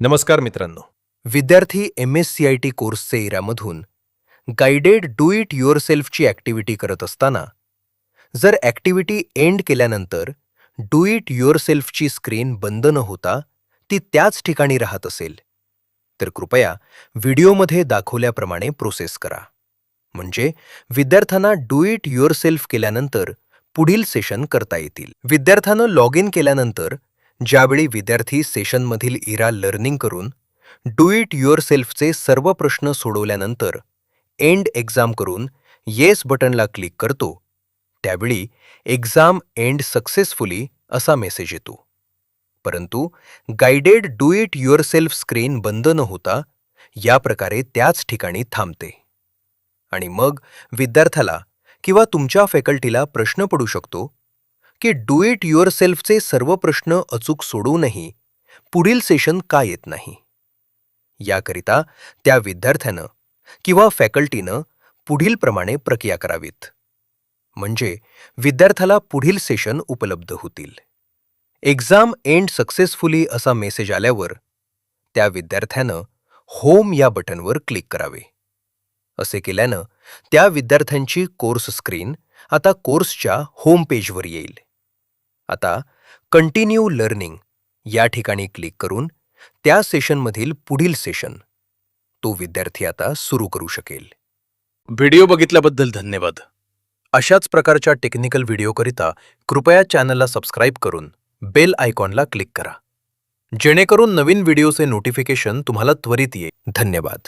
नमस्कार मित्रांनो. विद्यार्थी M S C I T कोर्सचे इरामधून गाइडेड डू इट युअर सेल्फची ॲक्टिव्हिटी करत असताना जर ॲक्टिव्हिटी एंड केल्यानंतर डू इट युअर सेल्फची स्क्रीन बंद न होता ती त्याच ठिकाणी राहत असेल तर कृपया व्हिडिओमध्ये दाखवल्याप्रमाणे प्रोसेस करा. म्हणजे विद्यार्थ्यांना डू इट युअर सेल्फ केल्यानंतर पुढील सेशन करता येतील. विद्यार्थ्यानं लॉग इन केल्यानंतर ज्यावेळी विद्यार्थी सेशनमधील इरा लर्निंग करून डू इट युअर सेल्फचे सर्व प्रश्न सोडवल्यानंतर एंड एक्झाम करून येस बटनला क्लिक करतो त्यावेळी एक्झाम एंड सक्सेसफुली असा मेसेज येतो. परंतु guided do it yourself screen बंद न होता या प्रकारे त्याच ठिकाणी थांबते. आणि मग विद्यार्थ्याला किंवा तुमच्या फॅकल्टीला प्रश्न पडू शकतो की डू इट युअर सेल्फचे सर्व प्रश्न अचूक सोडवूनही पुढील सेशन का येत नाही? याकरिता त्या विद्यार्थ्यानं किंवा फॅकल्टीनं पुढील प्रमाणे प्रक्रिया करावीत. म्हणजे विद्यार्थ्याला पुढील सेशन उपलब्ध होतील. एक्झाम एंड सक्सेसफुली असा मेसेज आल्यावर त्या विद्यार्थ्यानं होम या बटनवर क्लिक करावे. असे केल्यानं त्या विद्यार्थ्यांची कोर्स स्क्रीन आता कोर्सच्या होम पेजवर येईल. आता कंटिन्यू लर्निंग या ठिकाणी क्लिक करून त्या सेशनमधील पुढील सेशन तो विद्यार्थी आता सुरू करू शकेल. व्हिडिओ बघितल्याबद्दल धन्यवाद. अशाच प्रकारच्या टेक्निकल व्हिडिओकरिता कृपया चॅनलला सबस्क्राईब करून बेल आयकॉनला क्लिक करा. जेणेकरून नवीन व्हिडिओचे नोटिफिकेशन तुम्हाला त्वरित येईल. धन्यवाद.